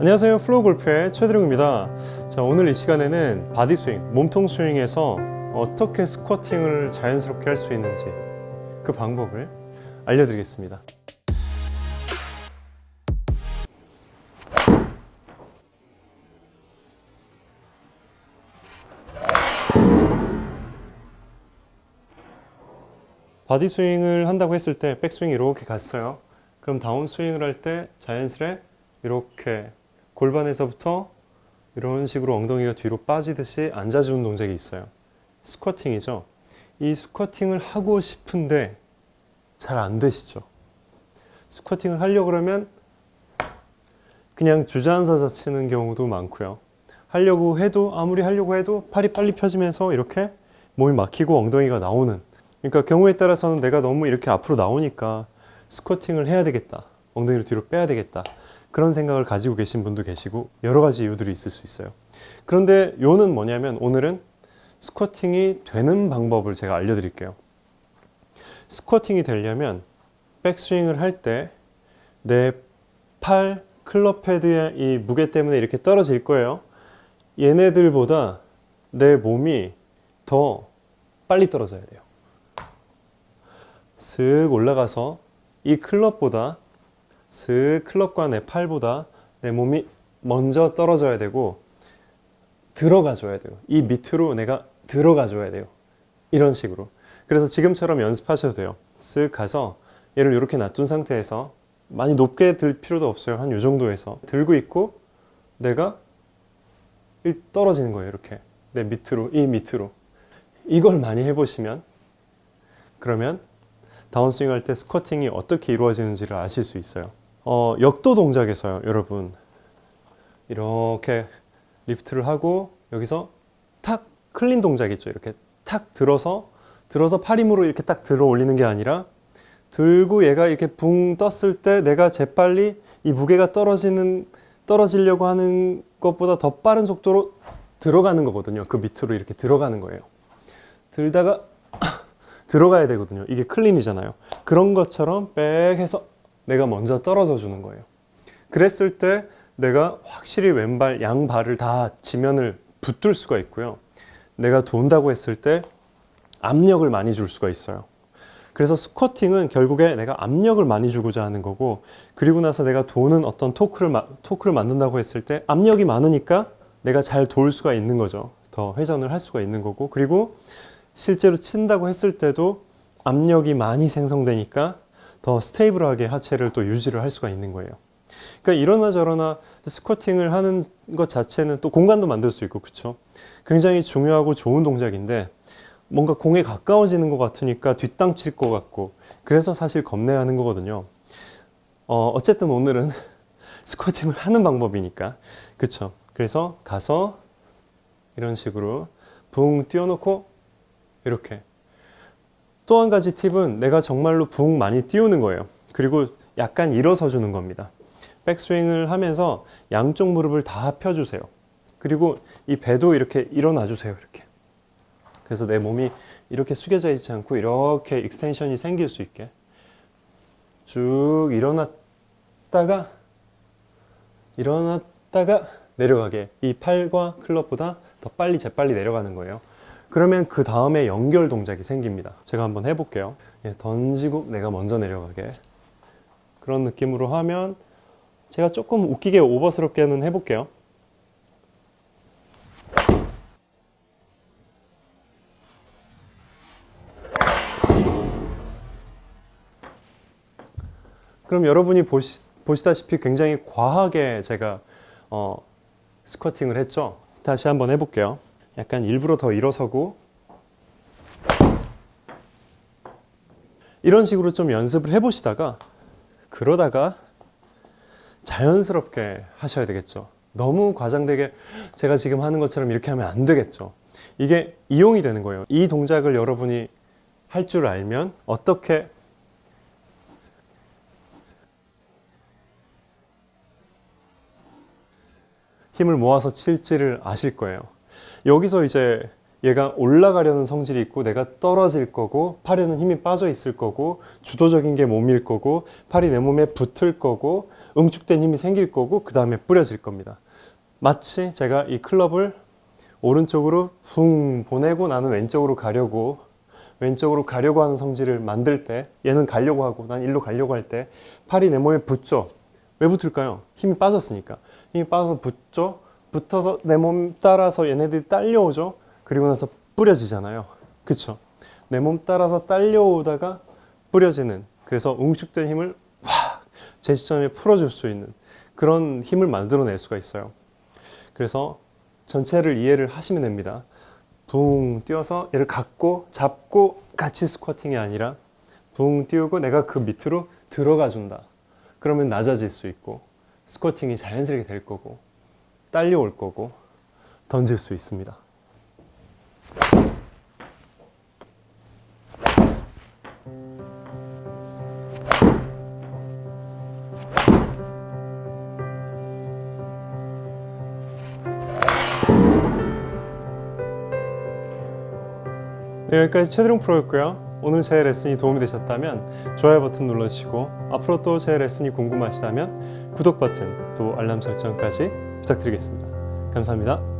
안녕하세요. 플로우 골프의 최드룡입니다. 자 오늘 이 시간에는 바디 스윙, 몸통 스윙에서 어떻게 스쿼팅을 자연스럽게 할 수 있는지 그 방법을 알려드리겠습니다. 바디 스윙을 한다고 했을 때 백스윙 이렇게 갔어요. 그럼 다운 스윙을 할 때 자연스레 이렇게 골반에서부터 이런 식으로 엉덩이가 뒤로 빠지듯이 앉아주는 동작이 있어요. 스쿼팅이죠. 이 스쿼팅을 하고 싶은데 잘 안 되시죠. 스쿼팅을 하려고 그러면 그냥 주저앉아서 치는 경우도 많고요. 하려고 해도 아무리 하려고 해도 팔이 빨리 펴지면서 이렇게 몸이 막히고 엉덩이가 나오는 그러니까 경우에 따라서는 내가 너무 이렇게 앞으로 나오니까 스쿼팅을 해야 되겠다. 엉덩이를 뒤로 빼야 되겠다. 그런 생각을 가지고 계신 분도 계시고 여러 가지 이유들이 있을 수 있어요. 그런데 요는 뭐냐면 오늘은 스쿼팅이 되는 방법을 제가 알려드릴게요. 스쿼팅이 되려면 백스윙을 할 때 내 팔 클럽 헤드의 이 무게 때문에 이렇게 떨어질 거예요. 얘네들보다 내 몸이 더 빨리 떨어져야 돼요. 슥 올라가서 이 클럽보다 슥 클럽과 내 팔보다 내 몸이 먼저 떨어져야 되고 들어가 줘야 돼요. 이 밑으로 내가 들어가 줘야 돼요. 이런 식으로. 그래서 지금처럼 연습하셔도 돼요. 쓱 가서 얘를 이렇게 놔둔 상태에서 많이 높게 들 필요도 없어요. 한 이 정도에서 들고 있고 내가 일 떨어지는 거예요. 이렇게 내 밑으로 이 밑으로 이걸 많이 해보시면 그러면 다운스윙 할 때 스쿼팅이 어떻게 이루어지는지를 아실 수 있어요. 어, 역도 동작에서요, 여러분. 이렇게 리프트를 하고 여기서 탁 클린 동작 있죠. 이렇게 탁 들어서 들어서 팔 힘으로 이렇게 딱 들어 올리는 게 아니라 들고 얘가 이렇게 붕 떴을 때 내가 재빨리 이 무게가 떨어지는 떨어지려고 하는 것보다 더 빠른 속도로 들어가는 거거든요. 그 밑으로 이렇게 들어가는 거예요. 들다가 들어가야 되거든요. 이게 클린이잖아요. 그런 것처럼 빽 해서 내가 먼저 떨어져 주는 거예요. 그랬을 때 내가 확실히 왼발, 양발을 다 지면을 붙들 수가 있고요. 내가 돈다고 했을 때 압력을 많이 줄 수가 있어요. 그래서 스쿼팅은 결국에 내가 압력을 많이 주고자 하는 거고, 그리고 나서 내가 도는 어떤 토크를, 마- 토크를 만든다고 했을 때 압력이 많으니까 내가 잘 돌 수가 있는 거죠. 더 회전을 할 수가 있는 거고, 그리고 실제로 친다고 했을 때도 압력이 많이 생성되니까 더 스테이블하게 하체를 또 유지를 할 수가 있는 거예요. 그러니까 이러나 저러나 스쿼팅을 하는 것 자체는 또 공간도 만들 수 있고 그렇죠. 굉장히 중요하고 좋은 동작인데 뭔가 공에 가까워지는 것 같으니까 뒷땅 칠 것 같고 그래서 사실 겁내하는 거거든요. 어, 어쨌든 오늘은 스쿼팅을 하는 방법이니까 그렇죠. 그래서 가서 이런 식으로 붕 띄워놓고 이렇게 또 한 가지 팁은 내가 정말로 붕 많이 띄우는 거예요. 그리고 약간 일어서 주는 겁니다. 백스윙을 하면서 양쪽 무릎을 다 펴주세요. 그리고 이 배도 이렇게 일어나 주세요. 이렇게. 그래서 내 몸이 이렇게 숙여져 있지 않고 이렇게 익스텐션이 생길 수 있게 쭉 일어났다가 일어났다가 내려가게 이 팔과 클럽보다 더 빨리 재빨리 내려가는 거예요. 그러면 그 다음에 연결 동작이 생깁니다. 제가 한번 해볼게요. 예, 던지고 내가 먼저 내려가게. 그런 느낌으로 하면 제가 조금 웃기게 오버스럽게는 해볼게요. 그럼 여러분이 보시, 보시다시피 굉장히 과하게 제가 어, 스쿼팅을 했죠. 다시 한번 해볼게요. 약간 일부러 더 일어서고 이런 식으로 좀 연습을 해보시다가 그러다가 자연스럽게 하셔야 되겠죠. 너무 과장되게 제가 지금 하는 것처럼 이렇게 하면 안 되겠죠. 이게 이용이 되는 거예요. 이 동작을 여러분이 할 줄 알면 어떻게 힘을 모아서 칠지를 아실 거예요. 여기서 이제 얘가 올라가려는 성질이 있고 내가 떨어질 거고 팔에는 힘이 빠져 있을 거고 주도적인 게 몸일 거고 팔이 내 몸에 붙을 거고 응축된 힘이 생길 거고 그 다음에 뿌려질 겁니다. 마치 제가 이 클럽을 오른쪽으로 붕 보내고 나는 왼쪽으로 가려고 왼쪽으로 가려고 하는 성질을 만들 때 얘는 가려고 하고 난 일로 가려고 할 때 팔이 내 몸에 붙죠. 왜 붙을까요? 힘이 빠졌으니까. 힘이 빠져서 붙죠. 붙어서 내 몸 따라서 얘네들이 딸려오죠. 그리고 나서 뿌려지잖아요. 그쵸? 내 몸 따라서 딸려오다가 뿌려지는 그래서 응축된 힘을 확 제시점에 풀어줄 수 있는 그런 힘을 만들어낼 수가 있어요. 그래서 전체를 이해를 하시면 됩니다. 붕 뛰어서 얘를 갖고 잡고 같이 스쿼팅이 아니라 붕 띄우고 내가 그 밑으로 들어가 준다. 그러면 낮아질 수 있고 스쿼팅이 자연스럽게 될 거고 딸려올 거고 던질 수 있습니다. 네, 여기까지 최드롱 프로였고요. 오늘 제 레슨이 도움이 되셨다면 좋아요 버튼 눌러주시고 앞으로 또 제 레슨이 궁금하시다면 구독 버튼 또 알람 설정까지 부탁드리겠습니다. 감사합니다.